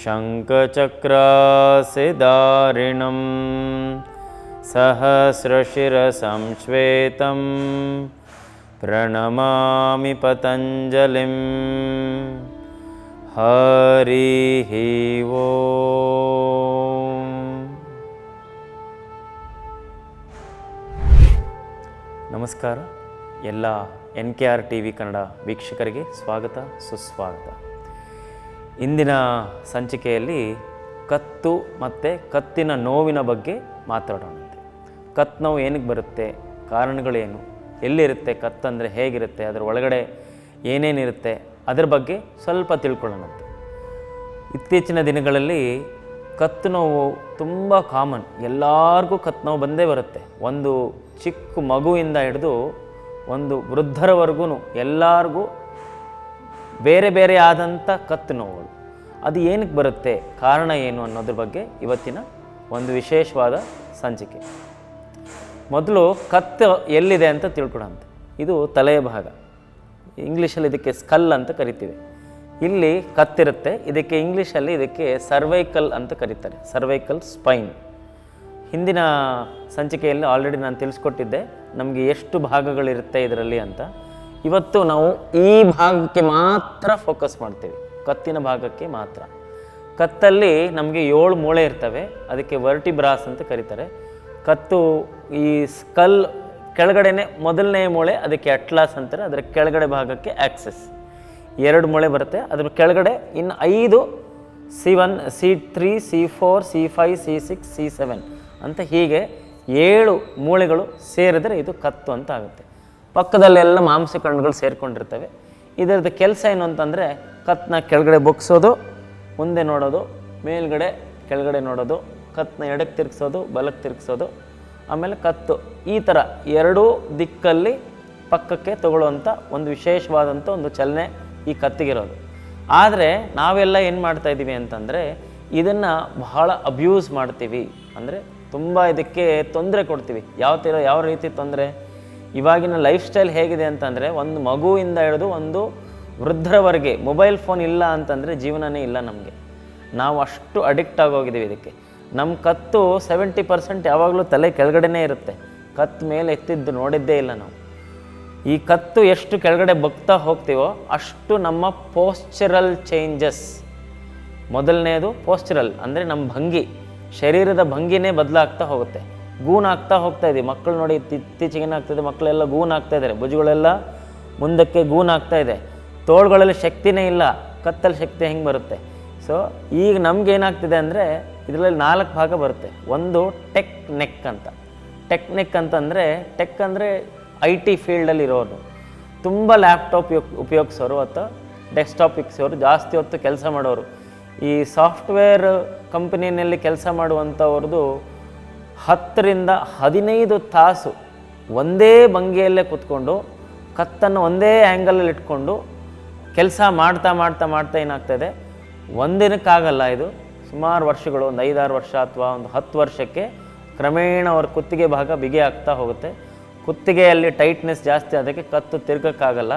शङ्खचक्रासिदारिणं सहस्रशिरसंश्वेतं प्रणमामि पतञ्जलिं हरिः ಓಂ ನಮಸ್ಕಾರ ಎಲ್ಲ N K R T V Kannada ವೀಕ್ಷಕರಿಗೆ ಸ್ವಾಗತ ಸುಸ್ವಾಗತ ಇಂದಿನ ಸಂಚಿಕೆಯಲ್ಲಿ ಕತ್ತು ಮತ್ತು ಕತ್ತಿನ ನೋವಿನ ಬಗ್ಗೆ ಮಾತಾಡೋಣಂತೆ ಕತ್ತು ನೋವು ಏನಕ್ಕೆ ಬರುತ್ತೆ? ಕಾರಣಗಳೇನು? ಎಲ್ಲಿರುತ್ತೆ ಕತ್ತಂದರೆ ಹೇಗಿರುತ್ತೆ? ಅದರ ಒಳಗಡೆ ಏನೇನಿರುತ್ತೆ ಅದರ ಬಗ್ಗೆ ಸ್ವಲ್ಪ ತಿಳ್ಕೊಳ್ಳೋಣಂತೆ ಇತ್ತೀಚಿನ ದಿನಗಳಲ್ಲಿ ಕತ್ತು ನೋವು ತುಂಬ ಕಾಮನ್. ಎಲ್ಲರಿಗೂ ಕತ್ತು ನೋವು ಬಂದೇ ಬರುತ್ತೆ. ಒಂದು ಚಿಕ್ಕ ಮಗುವಿಂದ ಹಿಡಿದು ಒಂದು ವೃದ್ಧರವರೆಗೂ ಎಲ್ಲರಿಗೂ ಬೇರೆ ಬೇರೆ ಆದಂಥ ಕತ್ತು ನೋವುಗಳು. ಅದು ಏನಕ್ಕೆ ಬರುತ್ತೆ? ಕಾರಣ ಏನು ಅನ್ನೋದ್ರ ಬಗ್ಗೆ ಇವತ್ತಿನ ಒಂದು ವಿಶೇಷವಾದ ಸಂಚಿಕೆ. ಮೊದಲು ಕತ್ತು ಎಲ್ಲಿದೆ ಅಂತ ತಿಳ್ಕೊಳಂತೆ ಇದು ತಲೆಯ ಭಾಗ. ಇಂಗ್ಲೀಷಲ್ಲಿ ಇದಕ್ಕೆ ಸ್ಕಲ್ ಅಂತ ಕರಿತೀವಿ. ಇಲ್ಲಿ ಕತ್ತಿರುತ್ತೆ, ಇದಕ್ಕೆ ಇಂಗ್ಲೀಷಲ್ಲಿ ಇದಕ್ಕೆ ಸರ್ವೈಕಲ್ ಅಂತ ಕರೀತಾರೆ. ಸರ್ವೈಕಲ್ ಸ್ಪೈನ್ ಹಿಂದಿನ ಸಂಚಿಕೆಯಲ್ಲಿ ಆಲ್ರೆಡಿ ನಾನು ತಿಳಿಸ್ಕೊಟ್ಟಿದ್ದೆ, ನಮಗೆ ಎಷ್ಟು ಭಾಗಗಳಿರುತ್ತೆ ಇದರಲ್ಲಿ ಅಂತ. ಇವತ್ತು ನಾವು ಈ ಭಾಗಕ್ಕೆ ಮಾತ್ರ ಫೋಕಸ್ ಮಾಡ್ತೀವಿ. ಕತ್ತಿನ ಭಾಗಕ್ಕೆ ಮಾತ್ರ. ಕತ್ತಲ್ಲಿ ನಮಗೆ ಏಳು ಮೂಳೆ ಇರ್ತವೆ. ಅದಕ್ಕೆ ವರ್ಟಿ ಬ್ರಾಸ್ ಅಂತ ಕರೀತಾರೆ. ಕತ್ತು ಈ ಸ್ಕಲ್ ಕೆಳಗಡೆನೆ ಮೊದಲನೇ ಮೂಳೆ, ಅದಕ್ಕೆ ಅಟ್ಲಾಸ್ ಅಂತಾರೆ. ಅದರ ಕೆಳಗಡೆ ಭಾಗಕ್ಕೆ ಆಕ್ಸೆಸ್ ಎರಡು ಮೂಳೆ ಬರುತ್ತೆ. ಅದ್ರ ಕೆಳಗಡೆ ಇನ್ನು ಐದು C one C three C four C five C six C seven ಅಂತ ಹೀಗೆ ಏಳು ಮೂಳೆಗಳು ಸೇರಿದರೆ ಇದು ಕತ್ತು ಅಂತ ಆಗುತ್ತೆ. ಪಕ್ಕದಲ್ಲೆಲ್ಲ ಮಾಂಸ ಕಣ್ಣುಗಳು ಸೇರಿಕೊಂಡಿರ್ತವೆ. ಇದರದ್ದು ಕೆಲಸ ಏನು ಅಂತಂದರೆ ಕತ್ತನ್ನ ಕೆಳಗಡೆ ಬೊಗ್ಸೋದು, ಮುಂದೆ ನೋಡೋದು, ಮೇಲ್ಗಡೆ ಕೆಳಗಡೆ ನೋಡೋದು ಕತ್ತನ್ನ ಎಡಕ್ಕೆ ತಿರುಗಿಸೋದು, ಬಲಕ್ಕೆ ತಿರುಗಿಸೋದು, ಆಮೇಲೆ ಕತ್ತು. ಈ ಥರ ಎರಡೂ ದಿಕ್ಕಲ್ಲಿ ಪಕ್ಕಕ್ಕೆ ತಗೊಳ್ಳುವಂಥ ಒಂದು ವಿಶೇಷವಾದಂಥ ಒಂದು ಚಲನೆ ಈ ಕತ್ತಿಗಿರೋದು. ಆದರೆ ನಾವೆಲ್ಲ ಏನು ಮಾಡ್ತಾ ಇದ್ದೀವಿ ಅಂತಂದರೆ ಇದನ್ನು ಬಹಳ ಅಬ್ಯೂಸ್ ಮಾಡ್ತೀವಿ. ಅಂದರೆ ತುಂಬ ಇದಕ್ಕೆ ತೊಂದರೆ ಕೊಡ್ತೀವಿ. ಯಾವ ಥರ ಯಾವ ರೀತಿ ತೊಂದರೆ? ಇವಾಗಿನ ಲೈಫ್ ಸ್ಟೈಲ್ ಹೇಗಿದೆ ಅಂತಂದರೆ ಒಂದು ಮಗುವಿಂದ ಹಿಡಿದು ಒಂದು ವೃದ್ಧರವರೆಗೆ ಮೊಬೈಲ್ ಫೋನ್ ಇಲ್ಲ ಅಂತಂದರೆ ಜೀವನನೇ ಇಲ್ಲ ನಮಗೆ. ನಾವು ಅಷ್ಟು ಅಡಿಕ್ಟ್ ಆಗೋಗಿದ್ದೀವಿ ಇದಕ್ಕೆ. ನಮ್ಮ ಕತ್ತು ಸೆವೆಂಟಿ ಪರ್ಸೆಂಟ್ ಯಾವಾಗಲೂ ತಲೆ ಕೆಳಗಡೆನೇ ಇರುತ್ತೆ. ಕತ್ತು ಮೇಲೆ ಎತ್ತಿದ್ದು ನೋಡಿದ್ದೇ ಇಲ್ಲ ನಾವು. ಈ ಕತ್ತು ಎಷ್ಟು ಕೆಳಗಡೆ ಬಗ್ತಾ ಹೋಗ್ತೀವೋ ಅಷ್ಟು ನಮ್ಮ ಪೋಸ್ಚರಲ್ ಚೇಂಜಸ್ ಮೊದಲನೇದು ಪೋಸ್ಚರಲ್ ಅಂದರೆ ನಮ್ಮ ಭಂಗಿ. ಶರೀರದ ಭಂಗಿನೇ ಬದಲಾಗ್ತಾ ಹೋಗುತ್ತೆ. ಗೂನ್ ಆಗ್ತಾ ಹೋಗ್ತಾ ಇದೆ. ಮಕ್ಕಳು ನೋಡಿ ಇತ್ತೀ- ಇತ್ತೀಚೆಗೆ ಏನಾಗ್ತದೆ? ಮಕ್ಕಳೆಲ್ಲ ಗೂನ್ ಆಗ್ತಾ ಇದ್ದಾರೆ. ಭುಜಗಳೆಲ್ಲ ಮುಂದಕ್ಕೆ ಗೂನ್ ಆಗ್ತಾ ಇದೆ. ತೋಳುಗಳಲ್ಲಿ ಶಕ್ತಿನೇ ಇಲ್ಲ. ಕತ್ತಲ್ಲಿ ಶಕ್ತಿ ಹೆಂಗೆ ಬರುತ್ತೆ? ಸೊ ಈಗ ನಮ್ಗೆ ಏನಾಗ್ತಿದೆ ಅಂದರೆ ಇದರಲ್ಲಿ ನಾಲ್ಕು ಭಾಗ ಬರುತ್ತೆ. ಒಂದು ಟೆಕ್ ನೆಕ್ ಅಂತ. ಟೆಕ್ ನೆಕ್ ಅಂತಂದರೆ, ಟೆಕ್ ಅಂದರೆ ಐ ಟಿ ಫೀಲ್ಡಲ್ಲಿ ಇರೋರು. ತುಂಬ ಲ್ಯಾಪ್ಟಾಪ್ ಉಪಯೋಗಿಸೋರು ಅಥವಾ ಡೆಸ್ಕ್ಟಾಪ್ ಇಕ್ಸೋರು ಜಾಸ್ತಿ ಹೊತ್ತು ಕೆಲಸ ಮಾಡೋರು. ಈ ಸಾಫ್ಟ್ವೇರ್ ಕಂಪನಿಯಲ್ಲಿ ಕೆಲಸ ಮಾಡುವಂಥವ್ರದ್ದು ಹತ್ತರಿಂದ ಹದಿನೈದು ತಾಸು ಒಂದೇ ಭಂಗಿಯಲ್ಲೇ ಕೂತ್ಕೊಂಡು, ಕತ್ತನ್ನು ಒಂದೇ ಆ್ಯಂಗಲಲ್ಲಿ ಇಟ್ಕೊಂಡು ಕೆಲಸ ಮಾಡ್ತಾ ಮಾಡ್ತಾ ಮಾಡ್ತಾ ಏನಾಗ್ತದೆ ಒಂದಿನಕ್ಕಾಗಲ್ಲ ಇದು. ಸುಮಾರು ವರ್ಷಗಳು, ಒಂದು ಐದಾರು ವರ್ಷ ಅಥವಾ ಒಂದು ಹತ್ತು ವರ್ಷಕ್ಕೆ ಕ್ರಮೇಣ ಅವ್ರ ಕುತ್ತಿಗೆ ಭಾಗ ಬಿಗಿ ಆಗ್ತಾ ಹೋಗುತ್ತೆ. ಕುತ್ತಿಗೆಯಲ್ಲಿ ಟೈಟ್ನೆಸ್ ಜಾಸ್ತಿ ಅದಕ್ಕೆ ಕತ್ತು ತಿರ್ಗಕ್ಕಾಗಲ್ಲ,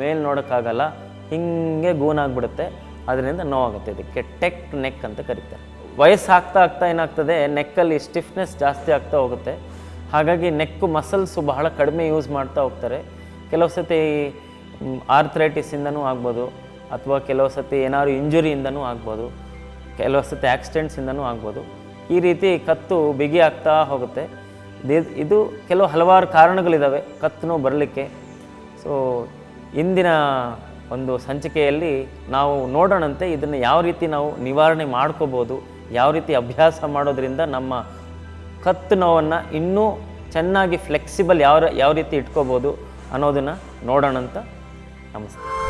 ಮೇಲೆ ನೋಡೋಕ್ಕಾಗಲ್ಲ, ಹಿಂಗೆ ಗೂನಾಗ್ಬಿಡುತ್ತೆ. ಅದರಿಂದ ನೋವಾಗುತ್ತೆ. ಇದಕ್ಕೆ ಟೆಕ್ ನೆಕ್ ಅಂತ ಕರೀತಾರೆ. ವಯಸ್ಸು ಆಗ್ತಾ ಏನಾಗ್ತದೆ ನೆಕ್ಕಲ್ಲಿ ಸ್ಟಿಫ್ನೆಸ್ ಜಾಸ್ತಿ ಆಗ್ತಾ ಹೋಗುತ್ತೆ. ಹಾಗಾಗಿ ನೆಕ್ಕು ಮಸಲ್ಸು ಬಹಳ ಕಡಿಮೆ ಯೂಸ್ ಮಾಡ್ತಾ ಹೋಗ್ತಾರೆ. ಕೆಲವು ಸತಿ ಆರ್ಥ್ರೈಟಿಸಿಂದನೂ ಆಗ್ಬೋದು, ಅಥವಾ ಕೆಲವು ಸತಿ ಏನಾದ್ರು ಇಂಜುರಿಯಿಂದನೂ ಆಗ್ಬೋದು, ಕೆಲವು ಸತಿ ಆಕ್ಸಿಡೆಂಟ್ಸಿಂದನೂ ಆಗ್ಬೋದು. ಈ ರೀತಿ ಕತ್ತು ಬಿಗಿ ಆಗ್ತಾ ಹೋಗುತ್ತೆ. ಇದು ಕೆಲವು ಹಲವಾರು ಕಾರಣಗಳಿದ್ದಾವೆ ಕತ್ತು ನೋವು ಬರಲಿಕ್ಕೆ. ಸೊ ಇಂದಿನ ಒಂದು ಸಂಚಿಕೆಯಲ್ಲಿ ನಾವು ನೋಡೋಣಂತೆ ಇದನ್ನು ಯಾವ ರೀತಿ ನಾವು ನಿವಾರಣೆ ಮಾಡ್ಕೋಬೋದು ಯಾವ ರೀತಿ ಅಭ್ಯಾಸ ಮಾಡೋದ್ರಿಂದ ನಮ್ಮ ಕತ್ತು ನೋವನ್ನು ಇನ್ನೂ ಚೆನ್ನಾಗಿ ಫ್ಲೆಕ್ಸಿಬಲ್ ಯಾವ ಯಾವ ರೀತಿ ಇಟ್ಕೋಬೋದು ಅನ್ನೋದನ್ನು ನೋಡೋಣ ಅಂತ ನಮಸ್ತೆ.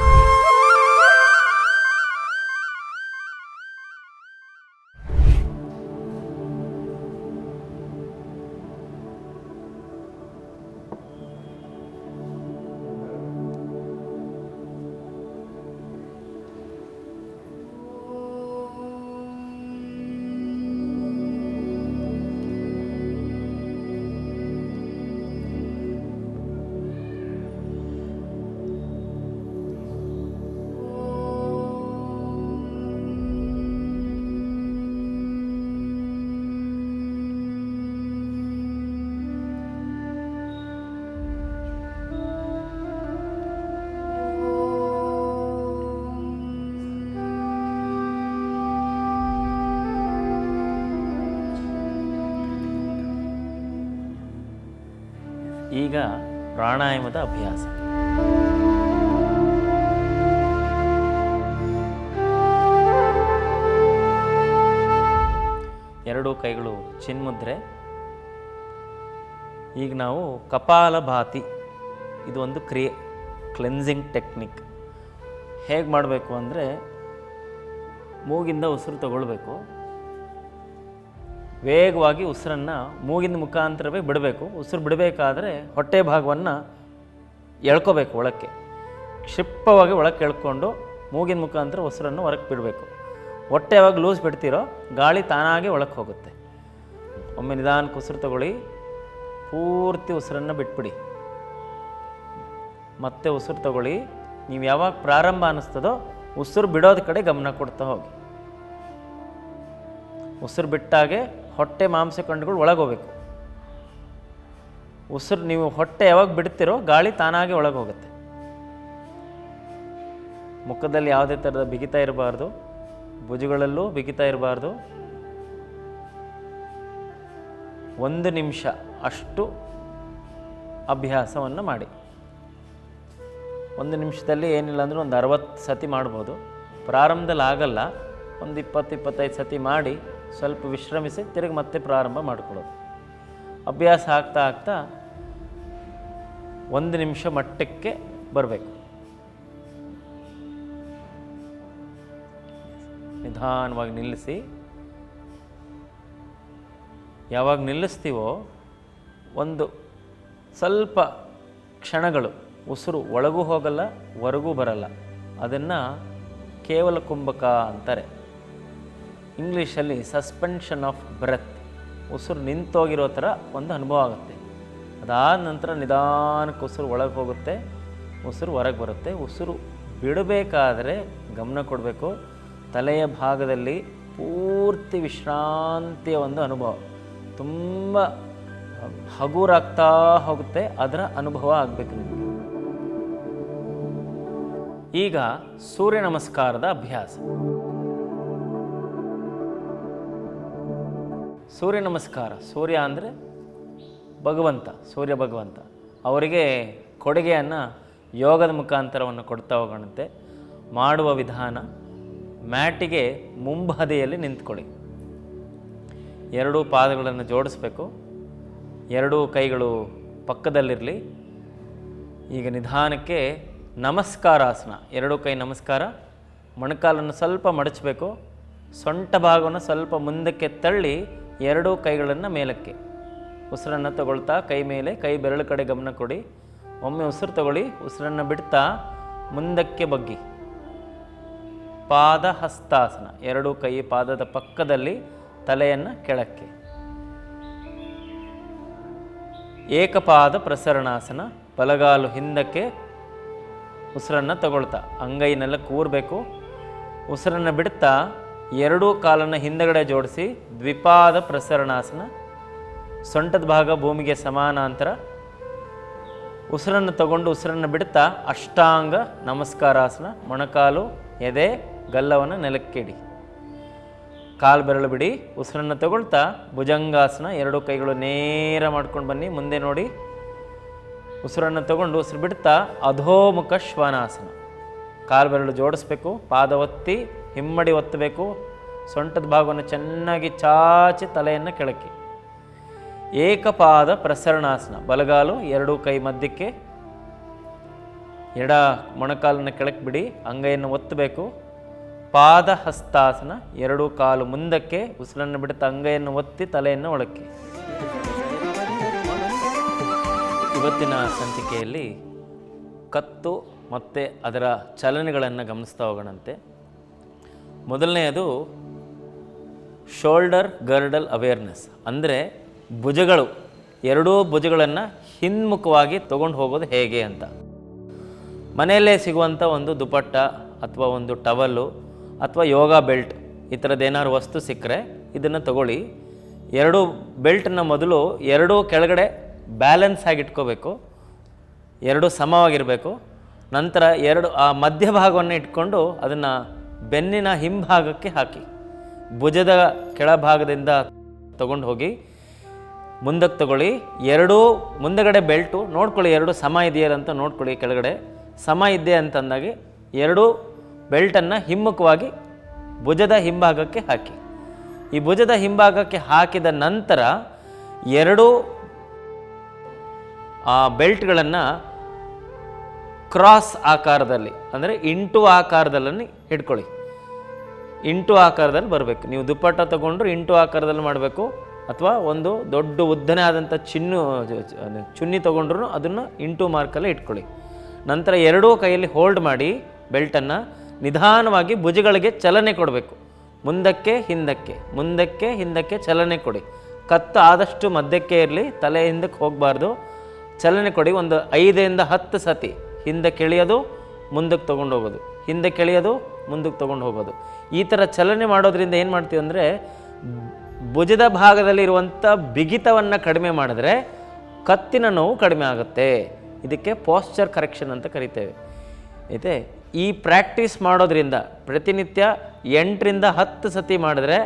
ಈಗ ಪ್ರಾಣಾಯಾಮದ ಅಭ್ಯಾಸ. ಎರಡು ಕೈಗಳು ಚಿನ್ಮುದ್ರೆ. ಈಗ ನಾವು ಕಪಾಲಭಾತಿ, ಇದು ಒಂದು ಕ್ರಿಯೆ ಕ್ಲೆನ್ಸಿಂಗ್ ಟೆಕ್ನಿಕ್ ಹೇಗೆ ಮಾಡಬೇಕು ಅಂದರೆ ಮೂಗಿಂದ ಉಸಿರು ತಗೊಳ್ಬೇಕು. ವೇಗವಾಗಿ ಉಸಿರನ್ನು ಮೂಗಿನ ಮುಖಾಂತರವೇ ಬಿಡಬೇಕು. ಉಸಿರು ಬಿಡಬೇಕಾದ್ರೆ ಹೊಟ್ಟೆ ಭಾಗವನ್ನು ಎಳ್ಕೋಬೇಕು ಒಳಕ್ಕೆ. ಕ್ಷಿಪ್ರವಾಗಿ ಒಳಕ್ಕೆ ಎಳ್ಕೊಂಡು ಮೂಗಿನ ಮುಖಾಂತರ ಉಸಿರನ್ನು ಹೊರಕ್ಕೆ ಬಿಡಬೇಕು. ಹೊಟ್ಟೆ ಯಾವಾಗ ಲೂಸ್ ಬಿಡ್ತೀರೋ ಗಾಳಿ ತಾನಾಗೆ ಒಳಕ್ಕೆ ಹೋಗುತ್ತೆ. ಒಮ್ಮೆ ನಿಧಾನಕ್ಕೆ ಉಸಿರು ತಗೊಳ್ಳಿ. ಪೂರ್ತಿ ಉಸಿರನ್ನು ಬಿಟ್ಬಿಡಿ. ಮತ್ತೆ ಉಸಿರು ತಗೊಳ್ಳಿ. ನೀವು ಯಾವಾಗ ಪ್ರಾರಂಭ ಅನ್ನಿಸ್ತದೋ ಉಸಿರು ಬಿಡೋದ ಕಡೆ ಗಮನ ಕೊಡ್ತಾ ಹೋಗಿ. ಉಸಿರು ಬಿಟ್ಟಾಗೆ ಹೊಟ್ಟೆ ಮಾಂಸಖಂಡಗಳು ಒಳಗೆ ಹೋಗಬೇಕು ಉಸಿರು ನೀವು ಹೊಟ್ಟೆ ಯಾವಾಗ ಬಿಡ್ತಿರೋ ಗಾಳಿ ತಾನಾಗೆ ಒಳಗೆ ಹೋಗುತ್ತೆ ಮುಖದಲ್ಲಿ ಯಾವುದೇ ಥರದ ಬಿಗಿತ ಇರಬಾರ್ದು. ಭುಜಗಳಲ್ಲೂ ಬಿಗಿತ ಇರಬಾರ್ದು. ಒಂದು ನಿಮಿಷ ಅಷ್ಟು ಅಭ್ಯಾಸವನ್ನು ಮಾಡಿ. ಒಂದು ನಿಮಿಷದಲ್ಲಿ ಏನಿಲ್ಲ ಅಂದರೂ ಒಂದು ಅರವತ್ತು ಸತಿ ಮಾಡ್ಬೋದು. ಪ್ರಾರಂಭದಲ್ಲಿ ಆಗಲ್ಲ. ಒಂದು ಇಪ್ಪತ್ತು, ಇಪ್ಪತ್ತೈದು ಸತಿ ಮಾಡಿ. ಸ್ವಲ್ಪ ವಿಶ್ರಮಿಸಿ ತಿರುಗಿ ಮತ್ತೆ ಪ್ರಾರಂಭ ಮಾಡಿಕೊಳ್ಳೋದು. ಅಭ್ಯಾಸ ಆಗ್ತಾ ಆಗ್ತಾ ಒಂದು ನಿಮಿಷ ಮಟ್ಟಕ್ಕೆ ಬರಬೇಕು. ನಿಧಾನವಾಗಿ ನಿಲ್ಲಿಸಿ. ಯಾವಾಗ ನಿಲ್ಲಿಸ್ತೀವೋ ಒಂದು ಸ್ವಲ್ಪ ಕ್ಷಣಗಳು, ಉಸಿರು ಒಳಗೂ ಹೋಗಲ್ಲ, ಹೊರಗೂ ಬರಲ್ಲ. ಅದನ್ನು ಕೇವಲ ಕುಂಭಕ ಅಂತಾರೆ. ಇಂಗ್ಲೀಷಲ್ಲಿ ಸಸ್ಪೆನ್ಷನ್ ಆಫ್ ಬ್ರೆತ್, ಉಸಿರು ನಿಂತೋಗಿರೋ ಥರ ಒಂದು ಅನುಭವ ಆಗುತ್ತೆ. ಅದಾದ ನಂತರ ನಿಧಾನಕ್ಕೆ ಉಸಿರು ಒಳಗೆ ಹೋಗುತ್ತೆ, ಉಸಿರು ಹೊರಗೆ ಬರುತ್ತೆ. ಉಸಿರು ಬಿಡಬೇಕಾದ್ರೆ ಗಮನ ಕೊಡಬೇಕು. ತಲೆಯ ಭಾಗದಲ್ಲಿ ಪೂರ್ತಿ ವಿಶ್ರಾಂತಿಯ ಒಂದು ಅನುಭವ. ತುಂಬ ಹಗುರಾಗ್ತಾ ಹೋಗುತ್ತೆ, ಅದರ ಅನುಭವ ಆಗಬೇಕು ನಿಮಗೆ. ಈಗ ಸೂರ್ಯ ನಮಸ್ಕಾರದ ಅಭ್ಯಾಸ. ಸೂರ್ಯ ನಮಸ್ಕಾರ. ಸೂರ್ಯ ಅಂದರೆ ಭಗವಂತ, ಸೂರ್ಯ ಭಗವಂತ. ಅವರಿಗೆ ಕೊಡುಗೆಯನ್ನು ಯೋಗದ ಮುಖಾಂತರವನ್ನು ಕೊಡ್ತಾ ಹೋಗೋಣಂತೆ. ಮಾಡುವ ವಿಧಾನ, ಮ್ಯಾಟಿಗೆ ಮುಂಬದಿಯಲ್ಲಿ ನಿಂತ್ಕೊಳ್ಳಿ. ಎರಡೂ ಪಾದಗಳನ್ನು ಜೋಡಿಸ್ಬೇಕು. ಎರಡೂ ಕೈಗಳು ಪಕ್ಕದಲ್ಲಿರಲಿ. ಈಗ ನಿಧಾನಕ್ಕೆ ನಮಸ್ಕಾರಾಸನ. ಎರಡೂ ಕೈ ನಮಸ್ಕಾರ. ಮೊಣಕಾಲನ್ನು ಸ್ವಲ್ಪ ಮಡಚಬೇಕು. ಸೊಂಟ ಭಾಗವನ್ನು ಸ್ವಲ್ಪ ಮುಂದಕ್ಕೆ ತಳ್ಳಿ ಎರಡೂ ಕೈಗಳನ್ನು ಮೇಲಕ್ಕೆ. ಉಸಿರನ್ನು ತಗೊಳ್ತಾ ಕೈ ಮೇಲೆ, ಕೈ ಬೆರಳು ಕಡೆ ಗಮನ ಕೊಡಿ. ಒಮ್ಮೆ ಉಸಿರು ತಗೊಳ್ಳಿ, ಉಸಿರನ್ನು ಬಿಡ್ತಾ ಮುಂದಕ್ಕೆ ಬಗ್ಗಿ. ಪಾದ ಹಸ್ತಾಸನ ಎರಡೂ ಕೈ ಪಾದದ ಪಕ್ಕದಲ್ಲಿ ತಲೆಯನ್ನು ಕೆಳಕ್ಕೆ. ಏಕಪಾದ ಪ್ರಸರಣಾಸನ, ಬಲಗಾಲು ಹಿಂದಕ್ಕೆ ಉಸಿರನ್ನು ತಗೊಳ್ತಾ. ಅಂಗೈನೆಲ್ಲ ಕೂರಬೇಕು ಉಸಿರನ್ನು ಬಿಡ್ತಾ ಎರಡೂ ಕಾಲನ್ನು ಹಿಂದಗಡೆ ಜೋಡಿಸಿ ದ್ವಿಪಾದ ಪ್ರಸರಣಾಸನ, ಸೊಂಟದ ಭಾಗ ಭೂಮಿಗೆ ಸಮಾನಾಂತರ, ಉಸಿರನ್ನು ತಗೊಂಡು ಉಸಿರನ್ನು ಬಿಡ್ತಾ ಅಷ್ಟಾಂಗ ನಮಸ್ಕಾರಾಸನ, ಮೊಣಕಾಲು, ಎದೆ, ಗಲ್ಲವನ್ನು ನೆಲಕ್ಕಿಡಿ. ಕಾಲು ಬೆರಳು ಬಿಡಿ, ಉಸಿರನ್ನು ತಗೊಳ್ತಾ ಭುಜಂಗಾಸನ ಎರಡು ಕೈಗಳು ನೇರ ಮಾಡ್ಕೊಂಡು ಬನ್ನಿ, ಮುಂದೆ ನೋಡಿ. ಉಸಿರನ್ನು ತಗೊಂಡು ಉಸಿರು ಬಿಡ್ತಾ ಅಧೋಮುಖ ಶ್ವಾನಾಸನ. ಕಾಲು ಬೆರಳು ಜೋಡಿಸ್ಬೇಕು, ಪಾದ ಒತ್ತಿ ಹಿಮ್ಮಡಿ ಒತ್ತಬೇಕು. ಸೊಂಟದ ಭಾಗವನ್ನು ಚೆನ್ನಾಗಿ ಚಾಚಿ ತಲೆಯನ್ನು ಕೆಳಕ್ಕೆ. ಏಕಪಾದ ಪ್ರಸರಣಾಸನ. ಬಲಗಾಲು ಎರಡೂ ಕೈ ಮಧ್ಯಕ್ಕೆ. ಎಡ ಮೊಣಕಾಲನ್ನು ಕೆಳಕ್ಕೆ ಬಿಡಿ. ಅಂಗೈಯನ್ನು ಒತ್ತಬೇಕು. ಪಾದ ಹಸ್ತಾಸನ ಎರಡೂ ಕಾಲು ಮುಂದಕ್ಕೆ. ಉಸಿರನ್ನು ಬಿಡುತ್ತಾ ಅಂಗೈಯನ್ನು ಒತ್ತಿ ತಲೆಯನ್ನು ಒಳಕ್ಕೆ. ಇವತ್ತಿನ ಸಂಚಿಕೆಯಲ್ಲಿ ಕತ್ತು ಮತ್ತು ಅದರ ಚಲನೆಗಳನ್ನು ಗಮನಿಸ್ತಾ ಹೋಗೋಣಂತೆ. ಮೊದಲನೆಯದು ಶೋಲ್ಡರ್ ಗರ್ಡಲ್ ಅವೇರ್ನೆಸ್ ಅಂದರೆ ಭುಜಗಳು, ಎರಡೂ ಭುಜಗಳನ್ನು ಹಿನ್ಮುಖವಾಗಿ ತೊಗೊಂಡು ಹೋಗೋದು ಹೇಗೆ ಅಂತ. ಮನೆಯಲ್ಲೇ ಸಿಗುವಂಥ ಒಂದು ದುಪಟ್ಟ ಅಥವಾ ಒಂದು ಟವಲ್ಲು ಅಥವಾ ಯೋಗ ಬೆಲ್ಟ್, ಈ ಥರದ್ದು ಏನಾದ್ರು ವಸ್ತು ಸಿಕ್ಕರೆ ಇದನ್ನು ತಗೊಳ್ಳಿ. ಎರಡು ಬೆಲ್ಟನ್ನ ಮೊದಲು ಎರಡೂ ಕೆಳಗಡೆ ಬ್ಯಾಲೆನ್ಸ್ ಆಗಿ ಇಟ್ಕೋಬೇಕು. ಎರಡು ಸಮವಾಗಿರಬೇಕು. ನಂತರ ಎರಡು ಆ ಮಧ್ಯಭಾಗವನ್ನು ಇಟ್ಕೊಂಡು ಅದನ್ನು ಬೆನ್ನಿನ ಹಿಂಭಾಗಕ್ಕೆ ಹಾಕಿ. ಭುಜದ ಕೆಳಭಾಗದಿಂದ ತಗೊಂಡು ಹೋಗಿ. ಮುಂದಕ್ಕೆ ತಗೊಳ್ಳಿ. ಎರಡೂ ಮುಂದಗಡೆ ಬೆಲ್ಟು. ನೋಡ್ಕೊಳ್ಳಿ, ಎರಡು ಸಮ ಅಂತ ನೋಡ್ಕೊಳ್ಳಿ ಕೆಳಗಡೆ. ಸಮ ಇದೆ ಅಂತಂದಾಗೆ ಎರಡೂ ಬೆಲ್ಟನ್ನು ಹಿಮ್ಮುಖವಾಗಿ ಭುಜದ ಹಿಂಭಾಗಕ್ಕೆ ಹಾಕಿ. ಈ ಭುಜದ ಹಿಂಭಾಗಕ್ಕೆ ಹಾಕಿದ ನಂತರ ಎರಡು, ಆ ಬೆಲ್ಟ್ಗಳನ್ನು ಕ್ರಾಸ್ ಆಕಾರದಲ್ಲಿ, ಅಂದರೆ ಇಂಟು ಆಕಾರದಲ್ಲಿ ಹಿಡ್ಕೊಳ್ಳಿ ಇಂಟು ಆಕಾರದಲ್ಲಿ ಬರಬೇಕು. ನೀವು ದುಪ್ಪಟ್ಟ ತಗೊಂಡ್ರು ಇಂಟು ಆಕಾರದಲ್ಲಿ ಮಾಡಬೇಕು. ಅಥವಾ ಒಂದು ದೊಡ್ಡ ಉದ್ದನೇ ಆದಂಥ ಚಿನ್ನು ಚುನ್ನಿ ತೊಗೊಂಡ್ರು ಅದನ್ನು ಇಂಟು ಮಾರ್ಕಲ್ಲೇ ಇಟ್ಕೊಳ್ಳಿ. ನಂತರ ಎರಡೂ ಕೈಯಲ್ಲಿ ಹೋಲ್ಡ್ ಮಾಡಿ ಬೆಲ್ಟನ್ನು ನಿಧಾನವಾಗಿ ಭುಜಗಳಿಗೆ ಚಲನೆ ಕೊಡಬೇಕು. ಮುಂದಕ್ಕೆ, ಹಿಂದಕ್ಕೆ ಮುಂದಕ್ಕೆ, ಹಿಂದಕ್ಕೆ ಚಲನೆ ಕೊಡಿ. ಕತ್ತು ಆದಷ್ಟು ಮಧ್ಯಕ್ಕೆ ಇರಲಿ ತಲೆ ಹಿಂದಕ್ಕೆ ಹೋಗಬಾರ್ದು. ಚಲನೆ ಕೊಡಿ, ಒಂದು ಐದರಿಂದ ಹತ್ತು ಸತಿ. ಹಿಂದಕ್ಕೆ ಎಳೆಯೋದು ಮುಂದಕ್ಕೆ ತೊಗೊಂಡು ಹೋಗೋದು. ಹಿಂದಕ್ಕೆ ಎಳೆಯೋದು ಮುಂದಕ್ಕೆ ತೊಗೊಂಡು ಹೋಗೋದು. ಈ ಥರ ಚಲನೆ ಮಾಡೋದ್ರಿಂದ ಏನು ಮಾಡ್ತೀವಿ ಅಂದರೆ ಭುಜದ ಭಾಗದಲ್ಲಿರುವಂಥ ಬಿಗಿತವನ್ನು ಕಡಿಮೆ ಮಾಡಿದ್ರೆ ಕತ್ತಿನ ನೋವು ಕಡಿಮೆ ಆಗುತ್ತೆ. ಇದಕ್ಕೆ ಪೋಸ್ಚರ್ ಕರೆಕ್ಷನ್ ಅಂತ ಕರಿತೇವೆ. ಐತೆ ಈ ಪ್ರಾಕ್ಟೀಸ್ ಮಾಡೋದ್ರಿಂದ ಪ್ರತಿನಿತ್ಯ ಎಂಟರಿಂದ ಹತ್ತು ಸತಿ ಮಾಡಿದ್ರೆ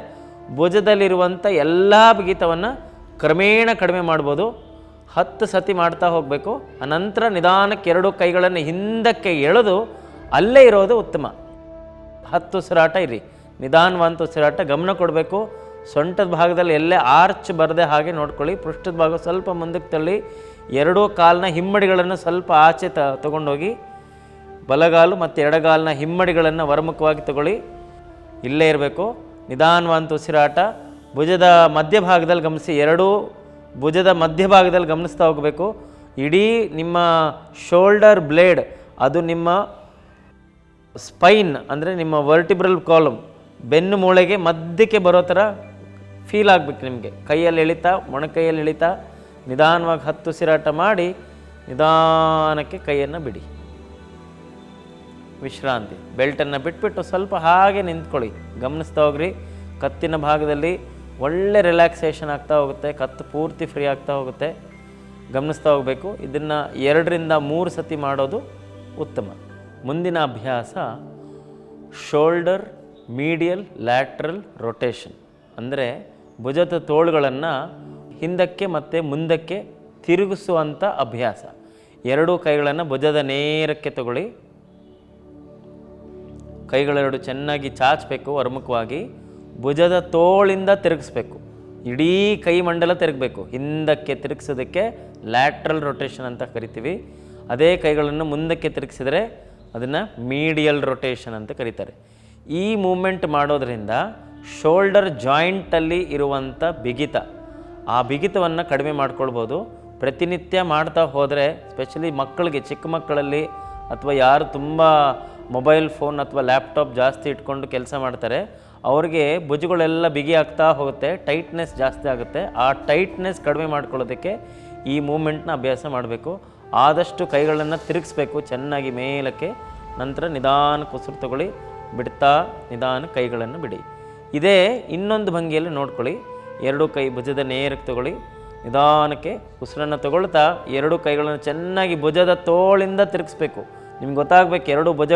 ಭುಜದಲ್ಲಿರುವಂಥ ಎಲ್ಲ ಬಿಗಿತವನ್ನು ಕ್ರಮೇಣ ಕಡಿಮೆ ಮಾಡ್ಬೋದು. ಹತ್ತು ಸತಿ ಮಾಡ್ತಾ ಹೋಗಬೇಕು. ಅನಂತರ ನಿಧಾನಕ್ಕೆ ಎರಡು ಕೈಗಳನ್ನು ಹಿಂದಕ್ಕೆ ಎಳೆದು ಅಲ್ಲೇ ಇರೋದು ಉತ್ತಮ. ಹತ್ತು ಉಸಿರಾಟ ಇರಿ. ನಿಧಾನವಂತ ಉಸಿರಾಟ ಗಮನ ಕೊಡಬೇಕು. ಸೊಂಟದ ಭಾಗದಲ್ಲಿ ಎಲ್ಲೇ ಆರ್ಚ್ ಬರದೆ ಹಾಗೆ ನೋಡ್ಕೊಳ್ಳಿ. ಪೃಷ್ಠದ ಭಾಗ ಸ್ವಲ್ಪ ಮುಂದಕ್ಕೆ ತಳ್ಳಿ. ಎರಡೂ ಕಾಲಿನ ಹಿಮ್ಮಡಿಗಳನ್ನು ಸ್ವಲ್ಪ ಆಚೆ ತ, ತೊಗೊಂಡೋಗಿ. ಬಲಗಾಲು ಮತ್ತು ಎಡಗಾಲಿನ ಹಿಮ್ಮಡಿಗಳನ್ನು ವರಮುಖವಾಗಿ ತಗೊಳ್ಳಿ. ಇಲ್ಲೇ ಇರಬೇಕು. ನಿಧಾನವಂತ ಉಸಿರಾಟ ಭುಜದ ಮಧ್ಯಭಾಗದಲ್ಲಿ ಗಮನಿಸಿ. ಎರಡೂ ಭುಜದ ಮಧ್ಯಭಾಗದಲ್ಲಿ ಗಮನಿಸ್ತಾ ಹೋಗಬೇಕು. ಇಡೀ ನಿಮ್ಮ ಶೋಲ್ಡರ್ ಬ್ಲೇಡ್, ಅದು ನಿಮ್ಮ ಸ್ಪೈನ್ ಅಂದರೆ ನಿಮ್ಮ ವರ್ಟಿಬ್ರಲ್ ಕಾಲಮ್ ಬೆನ್ನು ಮೂಳೆಗೆ ಮಧ್ಯಕ್ಕೆ ಬರೋ ಥರ ಫೀಲ್ ಆಗಬೇಕು ನಿಮಗೆ. ಕೈಯಲ್ಲಿ ಎಳಿತಾ, ಮೊಣಕೈಯಲ್ಲಿ ಎಳಿತಾ, ನಿಧಾನವಾಗಿ ಹತ್ತು ಸಿರಾಟ ಮಾಡಿ, ನಿಧಾನಕ್ಕೆ ಕೈಯನ್ನು ಬಿಡಿ. ವಿಶ್ರಾಂತಿ. ಬೆಲ್ಟನ್ನು ಬಿಟ್ಬಿಟ್ಟು ಸ್ವಲ್ಪ ಹಾಗೆ ನಿಂತ್ಕೊಳ್ಳಿ. ಗಮನಿಸ್ತಾ ಹೋಗ್ರಿ. ಕತ್ತಿನ ಭಾಗದಲ್ಲಿ ಒಳ್ಳೆ ರಿಲ್ಯಾಕ್ಸೇಷನ್ ಆಗ್ತಾ ಹೋಗುತ್ತೆ. ಕತ್ತು ಪೂರ್ತಿ ಫ್ರೀ ಆಗ್ತಾ ಹೋಗುತ್ತೆ. ಗಮನಿಸ್ತಾ ಹೋಗಬೇಕು. ಇದನ್ನು ಎರಡರಿಂದ ಮೂರು ಸತಿ ಮಾಡೋದು ಉತ್ತಮ. ಮುಂದಿನ ಅಭ್ಯಾಸ ಶೋಲ್ಡರ್, ಮೀಡಿಯಲ್, ಲ್ಯಾಟ್ರಲ್ ರೊಟೇಷನ್. ಅಂದರೆ ಭುಜದ ತೋಳುಗಳನ್ನು ಹಿಂದಕ್ಕೆ ಮತ್ತು ಮುಂದಕ್ಕೆ ತಿರುಗಿಸುವಂಥ ಅಭ್ಯಾಸ. ಎರಡೂ ಕೈಗಳನ್ನು ಭುಜದ ನೇರಕ್ಕೆ ತಗೊಳ್ಳಿ. ಕೈಗಳೆರಡು ಚೆನ್ನಾಗಿ ಚಾಚಬೇಕು ವರ್ಮುಖವಾಗಿ ಭುಜದ ತೋಳಿಂದ ತಿರುಗಿಸ್ಬೇಕು. ಇಡೀ ಕೈ ಮಂಡಲ ತಿರುಗಬೇಕು. ಹಿಂದಕ್ಕೆ ತಿರುಗಿಸೋದಕ್ಕೆ ಲ್ಯಾಟ್ರಲ್ ರೊಟೇಷನ್ ಅಂತ ಕರಿತೀವಿ. ಅದೇ ಕೈಗಳನ್ನು ಮುಂದಕ್ಕೆ ತಿರುಗಿಸಿದರೆ ಅದನ್ನು ಮೀಡಿಯಲ್ ರೊಟೇಷನ್ ಅಂತ ಕರೀತಾರೆ. ಈ ಮೂಮೆಂಟ್ ಮಾಡೋದ್ರಿಂದ ಶೋಲ್ಡರ್ ಜಾಯಿಂಟಲ್ಲಿ ಇರುವಂಥ ಬಿಗಿತ, ಆ ಬಿಗಿತವನ್ನು ಕಡಿಮೆ ಮಾಡ್ಕೊಳ್ಬೋದು. ಪ್ರತಿನಿತ್ಯ ಮಾಡ್ತಾ ಹೋದರೆ ಸ್ಪೆಷಲಿ ಮಕ್ಕಳಿಗೆ, ಚಿಕ್ಕ ಮಕ್ಕಳಲ್ಲಿ ಅಥವಾ ಯಾರು ತುಂಬ ಮೊಬೈಲ್ ಫೋನ್ ಅಥವಾ ಲ್ಯಾಪ್ಟಾಪ್ ಜಾಸ್ತಿ ಇಟ್ಕೊಂಡು ಕೆಲಸ ಮಾಡ್ತಾರೆ, ಅವ್ರಿಗೆ ಭುಜಗಳೆಲ್ಲ ಬಿಗಿ ಆಗ್ತಾ ಹೋಗುತ್ತೆ ಟೈಟ್ನೆಸ್ ಜಾಸ್ತಿ ಆಗುತ್ತೆ. ಆ ಟೈಟ್ನೆಸ್ ಕಡಿಮೆ ಮಾಡ್ಕೊಳ್ಳೋದಕ್ಕೆ ಈ ಮೂಮೆಂಟ್ನ ಅಭ್ಯಾಸ ಮಾಡಬೇಕು. ಆದಷ್ಟು ಕೈಗಳನ್ನು ತಿರುಗಿಸ್ಬೇಕು. ಚೆನ್ನಾಗಿ ಮೇಲಕ್ಕೆ ನಂತರ ನಿಧಾನಕ್ಕೆ ಉಸಿರು ತಗೊಳ್ಳಿ. ಬಿಡ್ತಾ ನಿಧಾನ ಕೈಗಳನ್ನು ಬಿಡಿ. ಇದೇ ಇನ್ನೊಂದು ಭಂಗಿಯಲ್ಲಿ ನೋಡ್ಕೊಳ್ಳಿ. ಎರಡು ಕೈ ಭುಜದ ನೇರಕ್ಕೆ ತಗೊಳ್ಳಿ. ನಿಧಾನಕ್ಕೆ ಉಸಿರನ್ನು ತಗೊಳ್ತಾ ಎರಡು ಕೈಗಳನ್ನು ಚೆನ್ನಾಗಿ ಭುಜದ ತೋಳಿಂದ ತಿರುಗಿಸ್ಬೇಕು. ನಿಮ್ಗೆ ಗೊತ್ತಾಗಬೇಕು, ಎರಡು ಭುಜ,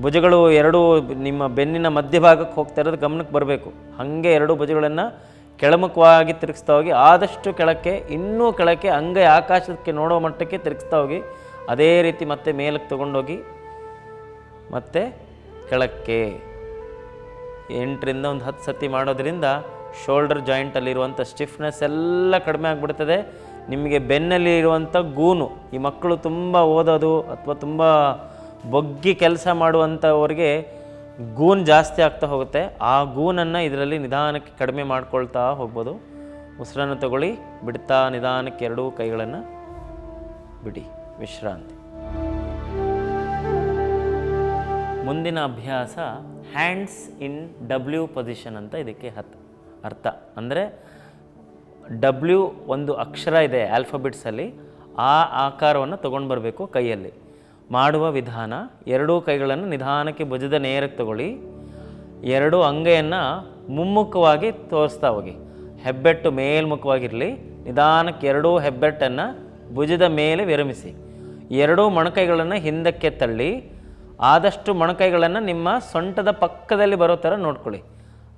ಭುಜಗಳು ಎರಡು ನಿಮ್ಮ ಬೆನ್ನಿನ ಮಧ್ಯಭಾಗಕ್ಕೆ ಹೋಗ್ತಾ ಇರೋದು ಗಮನಕ್ಕೆ ಬರಬೇಕು. ಹಾಗೆ ಎರಡು ಭುಜಗಳನ್ನು ಕೆಳಮುಖವಾಗಿ ತಿರುಗಿಸ್ತಾ ಹೋಗಿ, ಆದಷ್ಟು ಕೆಳಕ್ಕೆ, ಇನ್ನೂ ಕೆಳಕ್ಕೆ ಅಂಗೈ ಆಕಾಶಕ್ಕೆ ನೋಡೋ ಮಟ್ಟಕ್ಕೆ ತಿರುಗಿಸ್ತಾ ಹೋಗಿ, ಅದೇ ರೀತಿ ಮತ್ತೆ ಮೇಲಕ್ಕೆ ತಗೊಂಡೋಗಿ, ಮತ್ತೆ ಕೆಳಕ್ಕೆ. ಎಂಟರಿಂದ ಒಂದು ಹತ್ತು ಸತಿ ಮಾಡೋದ್ರಿಂದ ಶೋಲ್ಡರ್ ಜಾಯಿಂಟಲ್ಲಿರುವಂಥ ಸ್ಟಿಫ್ನೆಸ್ ಎಲ್ಲ ಕಡಿಮೆ ಆಗಿಬಿಡ್ತದೆ. ನಿಮಗೆ ಬೆನ್ನಲ್ಲಿ ಇರುವಂಥ ಗೂನು, ಈ ಮಕ್ಕಳು ತುಂಬ ಓದೋದು ಅಥವಾ ತುಂಬ ಬೊಗ್ಗಿ ಕೆಲಸ ಮಾಡುವಂಥವ್ರಿಗೆ ಗೂನ್ ಜಾಸ್ತಿ ಆಗ್ತಾ ಹೋಗುತ್ತೆ. ಆ ಗೂನನ್ನು ಇದರಲ್ಲಿ ನಿಧಾನಕ್ಕೆ ಕಡಿಮೆ ಮಾಡ್ಕೊಳ್ತಾ ಹೋಗ್ಬೋದು. ಉಸಿರನ್ನು ತಗೊಳ್ಳಿ, ಬಿಡ್ತಾ ನಿಧಾನಕ್ಕೆ ಎರಡೂ ಕೈಗಳನ್ನು ಬಿಡಿ, ವಿಶ್ರಾಂತಿ. ಮುಂದಿನ ಅಭ್ಯಾಸ ಹ್ಯಾಂಡ್ಸ್ ಇನ್ ಡಬ್ಲ್ಯೂ ಪೊಸಿಷನ್ ಅಂತ ಇದಕ್ಕೆ ಹತ್, ಅರ್ಥ. ಅಂದರೆ ಡಬ್ಲ್ಯೂ ಒಂದು ಅಕ್ಷರ ಇದೆ ಆಲ್ಫಾಬಿಟ್ಸಲ್ಲಿ ಆ ಆಕಾರವನ್ನು ತೊಗೊಂಡು ಬರಬೇಕು ಕೈಯಲ್ಲಿ. ಮಾಡುವ ವಿಧಾನ ಎರಡೂ ಕೈಗಳನ್ನು ನಿಧಾನಕ್ಕೆ ಭುಜದ ನೇರಕ್ಕೆ ತಗೊಳ್ಳಿ. ಎರಡು ಅಂಗೈಯನ್ನು ಮುಮ್ಮುಖವಾಗಿ ತೋರಿಸ್ತಾ ಹೋಗಿ. ಹೆಬ್ಬೆಟ್ಟು ಮೇಲ್ಮುಖವಾಗಿರಲಿ. ನಿಧಾನಕ್ಕೆ ಎರಡೂ ಹೆಬ್ಬೆಟ್ಟನ್ನು ಭುಜದ ಮೇಲೆ ವಿರಮಿಸಿ. ಎರಡೂ ಮೊಣಕೈಗಳನ್ನು ಹಿಂದಕ್ಕೆ ತಳ್ಳಿ. ಆದಷ್ಟು ಮೊಣಕೈಗಳನ್ನು ನಿಮ್ಮ ಸೊಂಟದ ಪಕ್ಕದಲ್ಲಿ ಬರೋ ಥರ ನೋಡ್ಕೊಳ್ಳಿ.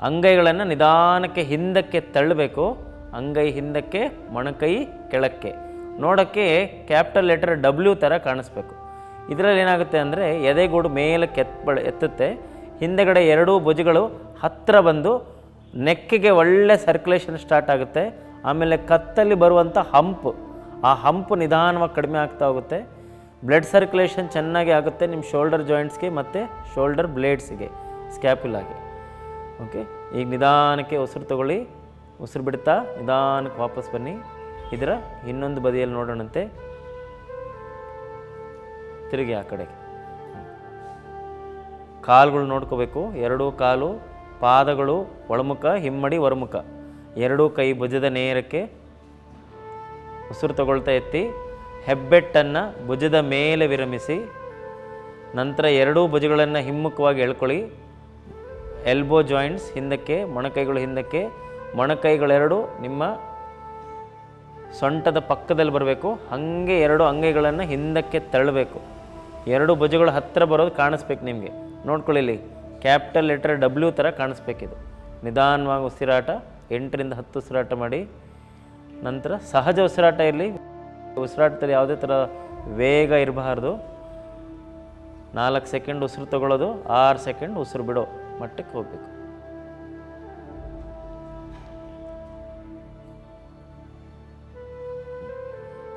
ಅಂಗೈಗಳನ್ನು ನಿಧಾನಕ್ಕೆ ಹಿಂದಕ್ಕೆ ತಳ್ಳಬೇಕು. ಅಂಗೈ ಹಿಂದಕ್ಕೆ, ಮೊಣಕೈ ಕೆಳಕ್ಕೆ. ನೋಡೋಕ್ಕೆ ಕ್ಯಾಪಿಟಲ್ ಲೆಟರ್ ಡಬ್ಲ್ಯೂ ಥರ ಕಾಣಿಸ್ಬೇಕು. ಇದರಲ್ಲಿ ಏನಾಗುತ್ತೆ ಅಂದರೆ ಎದೆಗೂಡು ಮೇಲಕ್ಕೆ ಎತ್ತ ಎತ್ತುತ್ತೆ. ಹಿಂದೆಗಡೆ ಎರಡೂ ಭುಜಗಳು ಹತ್ತಿರ ಬಂದು ನೆಕ್ಕಿಗೆ ಒಳ್ಳೆ ಸರ್ಕ್ಯುಲೇಷನ್ ಸ್ಟಾರ್ಟ್ ಆಗುತ್ತೆ. ಆಮೇಲೆ ಕತ್ತಲ್ಲಿ ಬರುವಂಥ ಹಂಪ್. ಆ ಹಂಪ್ ನಿಧಾನವಾಗಿ ಕಡಿಮೆ ಆಗ್ತಾ ಹೋಗುತ್ತೆ. ಬ್ಲಡ್ ಸರ್ಕ್ಯುಲೇಷನ್ ಚೆನ್ನಾಗಿ ಆಗುತ್ತೆ ನಿಮ್ಮ ಶೋಲ್ಡರ್ ಜಾಯಿಂಟ್ಸ್ಗೆ ಮತ್ತು ಶೋಲ್ಡರ್ ಬ್ಲೇಡ್ಸ್ಗೆ ಸ್ಕ್ಯಾಪ್ಯುಲಾಗಿ ಓಕೆ ಈಗ ನಿಧಾನಕ್ಕೆ ಉಸಿರು ತಗೊಳ್ಳಿ. ಉಸಿರು ಬಿಡ್ತಾ ನಿಧಾನಕ್ಕೆ ವಾಪಸ್ ಬನ್ನಿ. ಇದರ ಇನ್ನೊಂದು ಬದಿಯಲ್ಲಿ ನೋಡೋಣಂತೆ. ತಿರುಗಿ ಆ ಕಡೆಗೆ. ಕಾಲುಗಳು ನೋಡ್ಕೋಬೇಕು. ಎರಡೂ ಕಾಲು ಪಾದಗಳು ಒಳಮುಖ, ಹಿಮ್ಮಡಿ, ಹೊರಮುಖ. ಎರಡೂ ಕೈ ಭುಜದ ನೇರಕ್ಕೆ ಉಸಿರು ತಗೊಳ್ತಾ ಎತ್ತಿ ಹೆಬ್ಬೆಟ್ಟನ್ನು ಭುಜದ ಮೇಲೆ ವಿರಮಿಸಿ ನಂತರ ಎರಡೂ ಭುಜಗಳನ್ನು ಹಿಮ್ಮುಖವಾಗಿ ಎಳ್ಕೊಳ್ಳಿ. ಎಲ್ಬೋ ಜಾಯಿಂಟ್ಸ್ ಹಿಂದಕ್ಕೆ, ಮೊಣಕೈಗಳು ಹಿಂದಕ್ಕೆ. ಮೊಣಕೈಗಳೆರಡು ನಿಮ್ಮ ಸೊಂಟದ ಪಕ್ಕದಲ್ಲಿ ಬರಬೇಕು. ಹಾಗೆ ಎರಡು ಅಂಗೈಗಳನ್ನು ಹಿಂದಕ್ಕೆ ತಳ್ಳಬೇಕು. ಎರಡು ಭುಜಗಳು ಹತ್ತಿರ ಬರೋದು ಕಾಣಿಸ್ಬೇಕು ನಿಮಗೆ. ನೋಡ್ಕೊಳ್ಳಿ ಇಲ್ಲಿ. ಕ್ಯಾಪಿಟಲ್ ಲೆಟರ್ ಡಬ್ಲ್ಯೂ ಥರ ಕಾಣಿಸ್ಬೇಕಿದು. ನಿಧಾನವಾಗಿ ಉಸಿರಾಟ, ಎಂಟರಿಂದ ಹತ್ತು ಉಸಿರಾಟ ಮಾಡಿ. ನಂತರ ಸಹಜ ಉಸಿರಾಟ ಇರಲಿ. ಉಸಿರಾಟದಲ್ಲಿ ಯಾವುದೇ ಥರ ವೇಗ ಇರಬಾರ್ದು. ನಾಲ್ಕು ಸೆಕೆಂಡ್ ಉಸಿರು ತಗೊಳ್ಳೋದು, ಆರು ಸೆಕೆಂಡ್ ಉಸಿರು ಬಿಡೋ ಮಟ್ಟಕ್ಕೆ ಹೋಗಬೇಕು.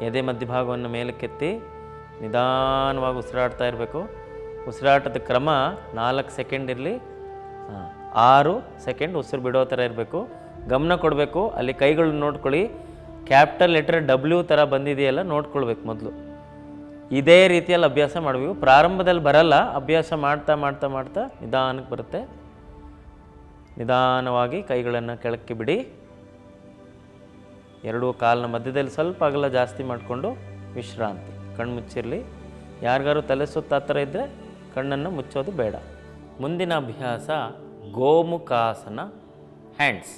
ಎದೆ ಮಧ್ಯಭಾಗವನ್ನು ಮೇಲಕ್ಕೆತ್ತಿ. ನಿಧಾನವಾಗಿ ಉಸಿರಾಡ್ತಾ ಇರಬೇಕು. ಉಸಿರಾಟದ ಕ್ರಮ ನಾಲ್ಕು ಸೆಕೆಂಡ್ ಇರಲಿ. ಆರು ಸೆಕೆಂಡ್ ಉಸಿರು ಬಿಡೋ ಥರ ಇರಬೇಕು. ಗಮನ ಕೊಡಬೇಕು. ಅಲ್ಲಿ ಕೈಗಳನ್ನ ನೋಡ್ಕೊಳ್ಳಿ. ಕ್ಯಾಪಿಟಲ್ ಲೆಟರ್ ಡಬ್ಲ್ಯೂ ಥರ ಬಂದಿದೆಯಲ್ಲ, ನೋಡ್ಕೊಳ್ಬೇಕು ಮೊದಲು. ಇದೇ ರೀತಿಯಲ್ಲಿ ಅಭ್ಯಾಸ ಮಾಡಬೇಕು. ಪ್ರಾರಂಭದಲ್ಲಿ ಬರಲ್ಲ, ಅಭ್ಯಾಸ ಮಾಡ್ತಾ ಮಾಡ್ತಾ ಮಾಡ್ತಾ ನಿಧಾನಕ್ಕೆ ಬರುತ್ತೆ. ನಿಧಾನವಾಗಿ ಕೈಗಳನ್ನು ಕೆಳಕ್ಕೆ ಬಿಡಿ. ಎರಡೂ ಕಾಲಿನ ಮಧ್ಯದಲ್ಲಿ ಸ್ವಲ್ಪ ಅಗಲ ಜಾಸ್ತಿ ಮಾಡಿಕೊಂಡು ವಿಶ್ರಾಂತಿ. ಕಣ್ಣು ಮುಚ್ಚಿರಲಿ. ಯಾರಿಗಾರು ತಲೆ ಸುತ್ತ ಆ ಇದ್ದರೆ ಕಣ್ಣನ್ನು ಮುಚ್ಚೋದು ಬೇಡ. ಮುಂದಿನ ಅಭ್ಯಾಸ ಗೋಮುಖಾಸನ ಹ್ಯಾಂಡ್ಸ್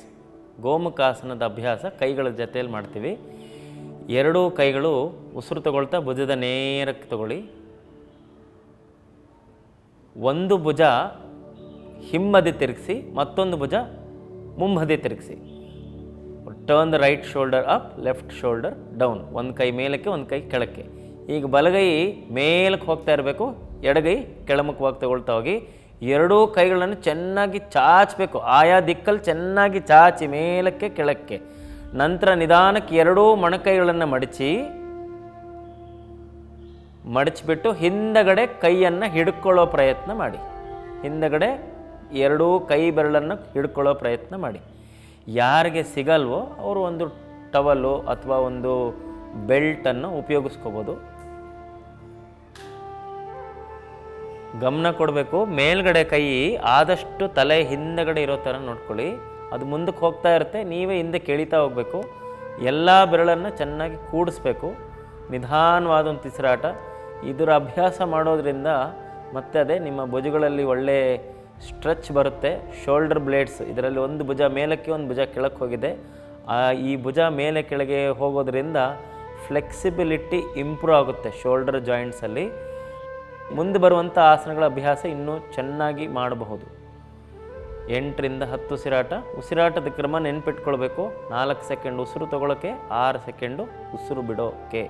ಗೋಮುಖಾಸನದ ಅಭ್ಯಾಸ ಕೈಗಳ ಜೊತೆಯಲ್ಲಿ ಮಾಡ್ತೀವಿ. ಎರಡೂ ಕೈಗಳು ಉಸಿರು ತಗೊಳ್ತಾ ಭುಜದ ನೇರಕ್ಕೆ ತಗೊಳ್ಳಿ. ಒಂದು ಭುಜ ಹಿಮ್ಮದಿ ತಿರುಗಿಸಿ, ಮತ್ತೊಂದು ಭುಜ ಮುಂಬದಿ ತಿರುಗಿಸಿ. Turn the right shoulder up left shoulder down ಒಂದು ಕೈ ಮೇಲಕ್ಕೆ, ಒಂದು ಕೈ ಕೆಳಕ್ಕೆ. ಈಗ ಬಲಗೈ ಮೇಲಕ್ಕೆ ಹೋಗ್ತಾ ಇರಬೇಕು, ಎಡಗೈ ಕೆಳಮುಖವಾಗಿ ತಗೊಳ್ತಾ ಹೋಗಿ, ಎರಡೂ ಕೈಗಳನ್ನು ಚೆನ್ನಾಗಿ ಚಾಚಬೇಕು. ಆಯಾ ದಿಕ್ಕಲ್ಲಿ ಚೆನ್ನಾಗಿ ಚಾಚಿ ಮೇಲಕ್ಕೆ ಕೆಳಕ್ಕೆ. ನಂತರ ನಿಧಾನಕ್ಕೆ ಎರಡೂ ಮೊಣಕೈಗಳನ್ನು ಮಡಚಿ, ಮಡಚಿಬಿಟ್ಟು ಹಿಂದಗಡೆ ಕೈಯನ್ನು ಹಿಡ್ಕೊಳ್ಳೋ ಪ್ರಯತ್ನ ಮಾಡಿ. ಹಿಂದಗಡೆ ಎರಡೂ ಕೈ ಬೆರಳನ್ನು ಹಿಡ್ಕೊಳ್ಳೋ ಪ್ರಯತ್ನ ಮಾಡಿ. ಯಾರಿಗೆ ಸಿಗಲ್ವೋ ಅವರು ಒಂದು ಟವಲ್ಲು ಅಥವಾ ಒಂದು ಬೆಲ್ಟನ್ನು ಉಪಯೋಗಿಸ್ಕೋಬೋದು. ಗಮನ ಕೊಡಬೇಕು. ಮೇಲ್ಗಡೆ ಕೈ ಆದಷ್ಟು ತಲೆ ಹಿಂದಗಡೆ ಇರೋ ಥರ ನೋಡ್ಕೊಳ್ಳಿ. ಅದು ಮುಂದಕ್ಕೆ ಹೋಗ್ತಾ ಇರುತ್ತೆ, ನೀವೇ ಹಿಂದೆ ಕೆಳಿತಾ ಹೋಗಬೇಕು. ಎಲ್ಲ ಬೆರಳನ್ನು ಚೆನ್ನಾಗಿ ಕೂಡಿಸ್ಬೇಕು. ನಿಧಾನವಾದ ಒಂದು ತಿಸಿರಾಟ ಇದರ ಅಭ್ಯಾಸ ಮಾಡೋದ್ರಿಂದ ಮತ್ತೆ ಅದೇ ನಿಮ್ಮ ಭುಜಗಳಲ್ಲಿ ಒಳ್ಳೆ ಸ್ಟ್ರೆಚ್ ಬರುತ್ತೆ. ಶೋಲ್ಡರ್ ಬ್ಲೇಡ್ಸ್, ಇದರಲ್ಲಿ ಒಂದು ಭುಜ ಮೇಲಕ್ಕೆ, ಒಂದು ಭುಜ ಕೆಳಕ್ಕೆ ಹೋಗಿದೆ. ಈ ಭುಜ ಮೇಲೆ ಕೆಳಗೆ ಹೋಗೋದ್ರಿಂದ ಫ್ಲೆಕ್ಸಿಬಿಲಿಟಿ ಇಂಪ್ರೂವ್ ಆಗುತ್ತೆ ಶೋಲ್ಡರ್ ಜಾಯಿಂಟ್ಸಲ್ಲಿ. ಮುಂದೆ ಬರುವಂಥ ಆಸನಗಳ ಅಭ್ಯಾಸ ಇನ್ನೂ ಚೆನ್ನಾಗಿ ಮಾಡಬಹುದು. ಎಂಟರಿಂದ ಹತ್ತು ಉಸಿರಾಟ. ಉಸಿರಾಟದ ಕ್ರಮ ನೆನ್ಪಿಟ್ಕೊಳ್ಬೇಕು. ನಾಲ್ಕು ಸೆಕೆಂಡ್ ಉಸಿರು ತಗೊಳ್ಳೋಕೆ ಆರು ಸೆಕೆಂಡು ಉಸಿರು ಬಿಡೋಕೆ.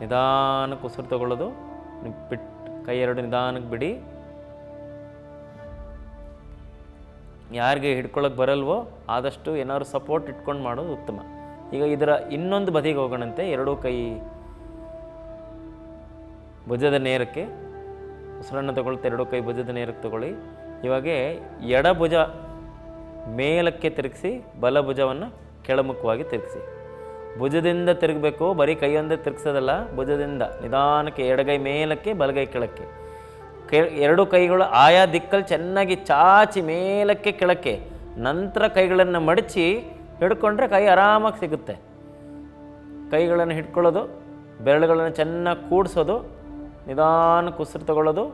ನಿಧಾನಕ್ಕೆ ಉಸಿರು ತಗೊಳ್ಳೋದು. ಬಿಟ್ಟು ಕೈ ಎರಡು ನಿಧಾನಕ್ಕೆ ಬಿಡಿ. ಯಾರಿಗೆ ಹಿಡ್ಕೊಳ್ಳೋಕೆ ಬರಲ್ವೋ ಆದಷ್ಟು ಏನಾದ್ರು ಸಪೋರ್ಟ್ ಇಟ್ಕೊಂಡು ಮಾಡೋದು ಉತ್ತಮ. ಈಗ ಇದರ ಇನ್ನೊಂದು ಬದಿಗೆ ಹೋಗೋಣಂತೆ. ಎರಡೂ ಕೈ ಭುಜದ ನೇರಕ್ಕೆ ಉಸಿರನ್ನು ತಗೊಳ್ತಾ ಎರಡು ಕೈ ಭುಜದ ನೇರಕ್ಕೆ ತಗೊಳ್ಳಿ. ಇವಾಗ ಎಡ ಭುಜ ಮೇಲಕ್ಕೆ ತಿರುಗಿಸಿ ಬಲಭುಜವನ್ನು ಕೆಳಮುಖವಾಗಿ ತಿರುಗಿಸಿ. ಭುಜದಿಂದ ತಿರುಗಬೇಕು, ಬರೀ ಕೈಯೊಂದೇ ತಿರುಗಿಸೋದಲ್ಲ, ಭುಜದಿಂದ, ನಿಧಾನಕ್ಕೆ ಎಡಗೈ ಮೇಲಕ್ಕೆ ಬಲಗೈ ಕೆಳಕ್ಕೆ. ಎರಡು ಕೈಗಳು ಆಯಾ ದಿಕ್ಕಲ್ಲಿ ಚೆನ್ನಾಗಿ ಚಾಚಿ ಮೇಲಕ್ಕೆ ಕೆಳಕ್ಕೆ, ನಂತರ ಕೈಗಳನ್ನು ಮಡಚಿ ಹಿಡ್ಕೊಂಡ್ರೆ ಕೈ ಆರಾಮಾಗಿ ಸಿಗುತ್ತೆ. ಕೈಗಳನ್ನು ಹಿಡ್ಕೊಳ್ಳೋದು, ಬೆರಳುಗಳನ್ನು ಚೆನ್ನಾಗಿ ಕೂಡಿಸೋದು ನಿಧಾನಕ್ಕೆ ಉಸಿರು ತಗೊಳ್ಳೋದು,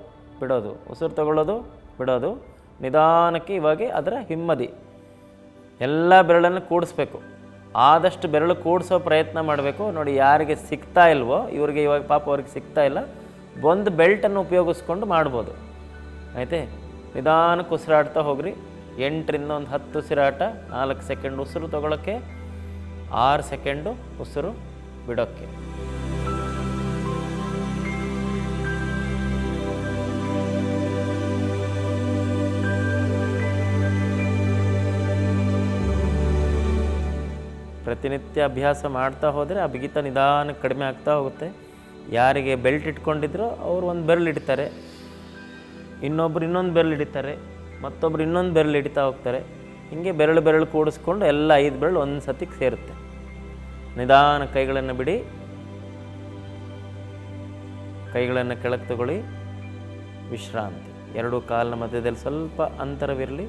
ಬಿಡೋದು. ಉಸಿರು ತಗೊಳ್ಳೋದು, ಬಿಡೋದು. ನಿಧಾನಕ್ಕೆ ಇವಾಗ ಅದರ ಹಿಮ್ಮದಿ. ಎಲ್ಲ ಬೆರಳನ್ನು ಕೂಡಿಸ್ಬೇಕು. ಆದಷ್ಟು ಬೆರಳು ಕೂಡಿಸೋ ಪ್ರಯತ್ನ ಮಾಡಬೇಕು. ನೋಡಿ, ಯಾರಿಗೆ ಸಿಗ್ತಾ ಇಲ್ವೋ, ಇವ್ರಿಗೆ ಇವಾಗ ಪಾಪ ಅವ್ರಿಗೆ ಸಿಗ್ತಾ ಇಲ್ಲ. ಒಂದು ಬೆಲ್ಟನ್ನು ಉಪಯೋಗಿಸ್ಕೊಂಡು ಮಾಡ್ಬೋದು. ಆಯಿತೆ? ನಿಧಾನಕ್ಕೆ ಉಸಿರಾಡ್ತಾ ಹೋಗ್ರಿ. ಎಂಟರಿಂದ ಒಂದು ಹತ್ತು ಉಸಿರಾಟ, ನಾಲ್ಕು ಸೆಕೆಂಡ್ ಉಸಿರು ತಗೊಳ್ಳೋಕ್ಕೆ ಆರು ಸೆಕೆಂಡು ಉಸಿರು ಬಿಡೋಕ್ಕೆ. ಪ್ರತಿನಿತ್ಯ ಅಭ್ಯಾಸ ಮಾಡ್ತಾ ಹೋದರೆ ಆ ಬಿಗಿತ ನಿಧಾನಕ್ಕೆ ಕಡಿಮೆ ಆಗ್ತಾ ಹೋಗುತ್ತೆ. ಯಾರಿಗೆ ಬೆಲ್ಟ್ ಇಟ್ಕೊಂಡಿದ್ರೋ ಅವರು ಒಂದು ಬೆರಳು ಇಡ್ತಾರೆ ಇನ್ನೊಬ್ರು ಇನ್ನೊಂದು ಬೆರಳು ಹಿಡಿತಾರೆ. ಮತ್ತೊಬ್ರು ಇನ್ನೊಂದು ಬೆರಳು ಹಿಡಿತಾ ಹೋಗ್ತಾರೆ. ಹೀಗೆ ಬೆರಳು ಬೆರಳು ಕೂಡಿಸ್ಕೊಂಡು ಎಲ್ಲ ಐದು ಬೆರಳು ಒಂದು ಸತಿಗೆ ಸೇರುತ್ತೆ. ನಿಧಾನ ಕೈಗಳನ್ನು ಬಿಡಿ. ಕೈಗಳನ್ನು ಕೆಳಗೆ ತಗೊಳ್ಳಿ. ವಿಶ್ರಾಂತಿ. ಎರಡು ಕಾಲಿನ ಮಧ್ಯದಲ್ಲಿ ಸ್ವಲ್ಪ ಅಂತರವಿರಲಿ.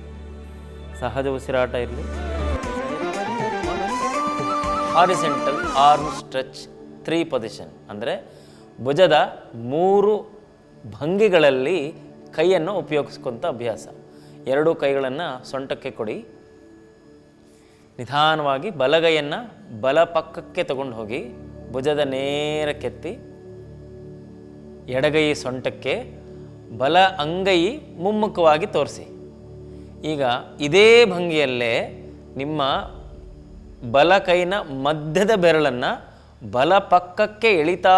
ಸಹಜ ಉಸಿರಾಟ ಇರಲಿ. Horizontal arm stretch three position ಅಂದರೆ ಭುಜದ ಮೂರು ಭಂಗಿಗಳಲ್ಲಿ ಕೈಯನ್ನು ಉಪಯೋಗಿಸ್ಕೊಂತ ಅಭ್ಯಾಸ. ಎರಡೂ ಕೈಗಳನ್ನು ಸೊಂಟಕ್ಕೆ ಕೊಡಿ. ನಿಧಾನವಾಗಿ ಬಲಗೈಯನ್ನು ಬಲ ಪಕ್ಕಕ್ಕೆ ತಗೊಂಡು ಹೋಗಿ ಭುಜದ ನೇರ ಕೆತ್ತಿ ಎಡಗೈ ಸೊಂಟಕ್ಕೆ ಬಲ ಅಂಗೈ ಮುಮ್ಮುಖವಾಗಿ ತೋರಿಸಿ. ಈಗ ಇದೇ ಭಂಗಿಯಲ್ಲೇ ನಿಮ್ಮ ಬಲ ಕೈನ ಮಧ್ಯದ ಬೆರಳನ್ನು ಬಲ ಪಕ್ಕಕ್ಕೆ ಎಳಿತಾ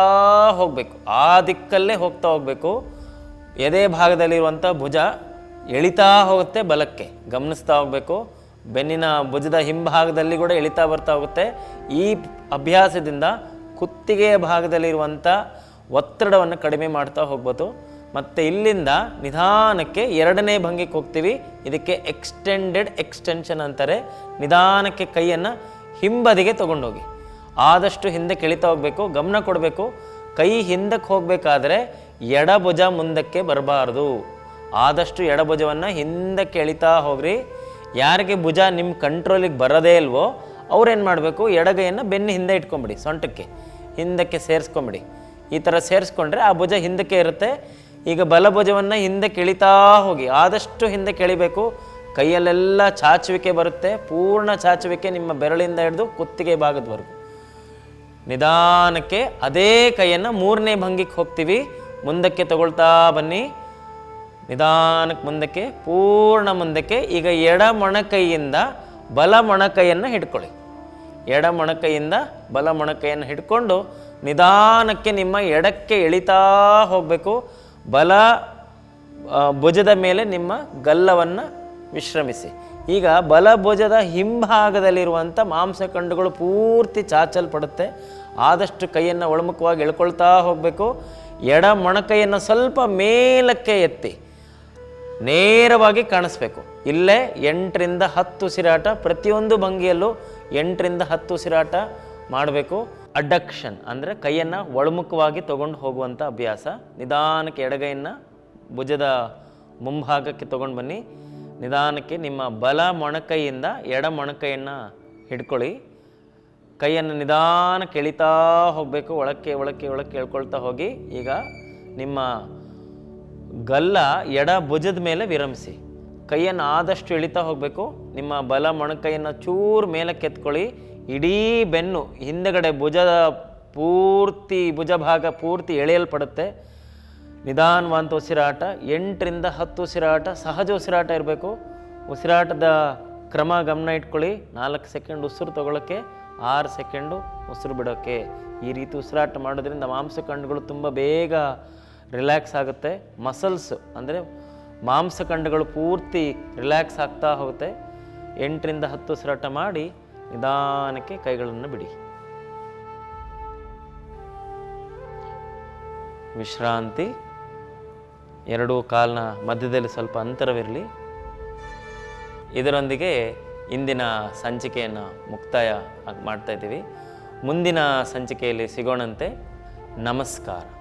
ಹೋಗಬೇಕು. ಆ ದಿಕ್ಕಲ್ಲೇ ಹೋಗ್ತಾ ಹೋಗಬೇಕು. ಎದೆ ಭಾಗದಲ್ಲಿರುವಂಥ ಭುಜ ಎಳಿತಾ ಹೋಗುತ್ತೆ ಬಲಕ್ಕೆ. ಗಮನಿಸ್ತಾ ಹೋಗಬೇಕು. ಬೆನ್ನಿನ ಭುಜದ ಹಿಂಭಾಗದಲ್ಲಿ ಕೂಡ ಎಳಿತಾ ಬರ್ತಾ ಹೋಗುತ್ತೆ. ಈ ಅಭ್ಯಾಸದಿಂದ ಕುತ್ತಿಗೆಯ ಭಾಗದಲ್ಲಿರುವಂಥ ಒತ್ತಡವನ್ನು ಕಡಿಮೆ ಮಾಡ್ತಾ ಹೋಗ್ಬೋದು. ಮತ್ತು ಇಲ್ಲಿಂದ ನಿಧಾನಕ್ಕೆ ಎರಡನೇ ಭಂಗಿಗೆ ಹೋಗ್ತೀವಿ. ಇದಕ್ಕೆ ಎಕ್ಸ್ಟೆಂಡೆಡ್ ಎಕ್ಸ್ಟೆನ್ಷನ್ ಅಂತಾರೆ. ನಿಧಾನಕ್ಕೆ ಕೈಯನ್ನು ಹಿಂಬದಿಗೆ ತಗೊಂಡೋಗಿ. ಆದಷ್ಟು ಹಿಂದೆ ಕೆಳಿತಾ ಹೋಗಬೇಕು, ಗಮನ ಕೊಡಬೇಕು. ಕೈ ಹಿಂದಕ್ಕೆ ಹೋಗಬೇಕಾದ್ರೆ ಎಡಭುಜ ಮುಂದಕ್ಕೆ ಬರಬಾರ್ದು. ಆದಷ್ಟು ಎಡಭುಜವನ್ನು ಹಿಂದಕ್ಕೆ ಎಳಿತಾ ಹೋಗ್ರಿ. ಯಾರಿಗೆ ಭುಜ ನಿಮ್ಮ ಕಂಟ್ರೋಲಿಗೆ ಬರೋದೇ ಇಲ್ವೋ ಅವ್ರೇನು ಮಾಡಬೇಕು? ಎಡಗೈಯನ್ನು ಬೆನ್ನು ಹಿಂದೆ ಇಟ್ಕೊಂಬಿಡಿ, ಸೊಂಟಕ್ಕೆ. ಹಿಂದಕ್ಕೆ ಸೇರಿಸ್ಕೊಂಬಿಡಿ. ಈ ಥರ ಸೇರಿಸ್ಕೊಂಡ್ರೆ ಆ ಭುಜ ಹಿಂದಕ್ಕೆ ಇರುತ್ತೆ. ಈಗ ಬಲಭುಜವನ್ನು ಹಿಂದೆ ಕೆಳಿತಾ ಹೋಗಿ, ಆದಷ್ಟು ಹಿಂದೆ ಕೆಳಿಬೇಕು. ಕೈಯಲ್ಲೆಲ್ಲ ಚಾಚುವಿಕೆ ಬರುತ್ತೆ, ಪೂರ್ಣ ಚಾಚುವಿಕೆ ನಿಮ್ಮ ಬೆರಳಿಂದ ಹಿಡಿದು ಕುತ್ತಿಗೆ ಭಾಗದವರೆಗೂ. ನಿಧಾನಕ್ಕೆ ಅದೇ ಕೈಯನ್ನು ಮೂರನೇ ಭಂಗಿಗೆ ಹೋಗ್ತೀವಿ. ಮುಂದಕ್ಕೆ ತಗೊಳ್ತಾ ಬನ್ನಿ. ನಿಧಾನಕ್ಕೆ ಮುಂದಕ್ಕೆ, ಪೂರ್ಣ ಮುಂದಕ್ಕೆ, ಈಗ ಎಡ ಮೊಣಕೈಯಿಂದ ಬಲ ಮೊಣಕೈಯನ್ನು ಹಿಡ್ಕೊಳ್ಳಿ. ಎಡ ಮೊಣಕೈಯಿಂದ ಬಲ ಮೊಣಕೈಯನ್ನು ಹಿಡ್ಕೊಂಡು ನಿಧಾನಕ್ಕೆ ನಿಮ್ಮ ಎಡಕ್ಕೆ ಎಳಿತಾ ಹೋಗಬೇಕು. ಬಲ ಭುಜದ ಮೇಲೆ ನಿಮ್ಮ ಗಲ್ಲವನ್ನು ವಿಶ್ರಮಿಸಿ. ಈಗ ಬಲ, ಭುಜದ ಹಿಂಭಾಗದಲ್ಲಿರುವಂಥ ಮಾಂಸಖಂಡಗಳು ಪೂರ್ತಿ ಚಾಚಲ್ಪಡುತ್ತೆ. ಆದಷ್ಟು ಕೈಯನ್ನು ಒಳಮುಖವಾಗಿ ಎಳ್ಕೊಳ್ತಾ ಹೋಗಬೇಕು. ಎಡ ಮೊಣಕೈಯನ್ನು ಸ್ವಲ್ಪ ಮೇಲಕ್ಕೆ ಎತ್ತಿ ನೇರವಾಗಿ ಕಾಣಿಸ್ಬೇಕು. ಇಲ್ಲೇ ಎಂಟರಿಂದ ಹತ್ತು ಉಸಿರಾಟ ಪ್ರತಿಯೊಂದು ಭಂಗಿಯಲ್ಲೂ ಎಂಟರಿಂದ ಹತ್ತು ಉಸಿರಾಟ ಮಾಡಬೇಕು. ಅಡಕ್ಷನ್ ಅಂದರೆ ಕೈಯನ್ನು ಒಳಮುಖವಾಗಿ ತೊಗೊಂಡು ಹೋಗುವಂಥ ಅಭ್ಯಾಸ. ನಿಧಾನಕ್ಕೆ ಎಡಗೈಯನ್ನು ಭುಜದ ಮುಂಭಾಗಕ್ಕೆ ತೊಗೊಂಡು ಬನ್ನಿ. ನಿಧಾನಕ್ಕೆ ನಿಮ್ಮ ಬಲ ಮೊಣಕೈಯಿಂದ ಎಡ ಮೊಣಕೈಯನ್ನು ಹಿಡ್ಕೊಳ್ಳಿ. ಕೈಯನ್ನು ನಿಧಾನಕ್ಕೆ ಎಳಿತಾ ಹೋಗಬೇಕು. ಒಳಕ್ಕೆ ಒಳಕ್ಕೆ ಒಳಕ್ಕೆ ಎಳ್ಕೊಳ್ತಾ ಹೋಗಿ. ಈಗ ನಿಮ್ಮ ಗಲ್ಲ ಎಡ ಭುಜದ ಮೇಲೆ ವಿರಮಿಸಿ. ಕೈಯನ್ನು ಆದಷ್ಟು ಎಳಿತಾ ಹೋಗಬೇಕು. ನಿಮ್ಮ ಬಲ ಮೊಣಕೈಯನ್ನು ಚೂರು ಮೇಲೆ ಎತ್ಕೊಳ್ಳಿ ಇಡೀ ಬೆನ್ನು ಹಿಂದಗಡೆ ಭುಜದ ಪೂರ್ತಿ ಭುಜ ಭಾಗ ಪೂರ್ತಿ ಎಳೆಯಲ್ಪಡುತ್ತೆ. ನಿಧಾನವಂತ ಉಸಿರಾಟ, ಎಂಟರಿಂದ ಹತ್ತು ಉಸಿರಾಟ, ಸಹಜ ಉಸಿರಾಟ ಇರಬೇಕು. ಉಸಿರಾಟದ ಕ್ರಮ ಗಮನ ಇಟ್ಕೊಳ್ಳಿ. ನಾಲ್ಕು ಸೆಕೆಂಡ್ ಉಸಿರು ತಗೊಳ್ಳೋಕ್ಕೆ ಆರು ಸೆಕೆಂಡು ಉಸಿರು ಬಿಡೋಕ್ಕೆ. ಈ ರೀತಿ ಉಸಿರಾಟ ಮಾಡೋದ್ರಿಂದ ಮಾಂಸಖಂಡಗಳು ತುಂಬ ಬೇಗ ರಿಲ್ಯಾಕ್ಸ್ ಆಗುತ್ತೆ. ಮಸಲ್ಸ್ ಅಂದರೆ ಮಾಂಸಖಂಡಗಳು ಪೂರ್ತಿ ರಿಲ್ಯಾಕ್ಸ್ ಆಗ್ತಾ ಹೋಗುತ್ತೆ. ಎಂಟರಿಂದ ಹತ್ತು ಉಸಿರಾಟ ಮಾಡಿ ನಿಧಾನಕ್ಕೆ ಕೈಗಳನ್ನು ಬಿಡಿ. ವಿಶ್ರಾಂತಿ. ಎರಡೂ ಕಾಲಿನ ಮಧ್ಯದಲ್ಲಿ ಸ್ವಲ್ಪ ಅಂತರವಿರಲಿ. ಇದರೊಂದಿಗೆ ಇಂದಿನ ಸಂಚಿಕೆಯನ್ನು ಮುಕ್ತಾಯ ಮಾಡ್ತಾ ಇದ್ದೀವಿ. ಮುಂದಿನ ಸಂಚಿಕೆಯಲ್ಲಿ ಸಿಗೋಣಂತೆ. ನಮಸ್ಕಾರ.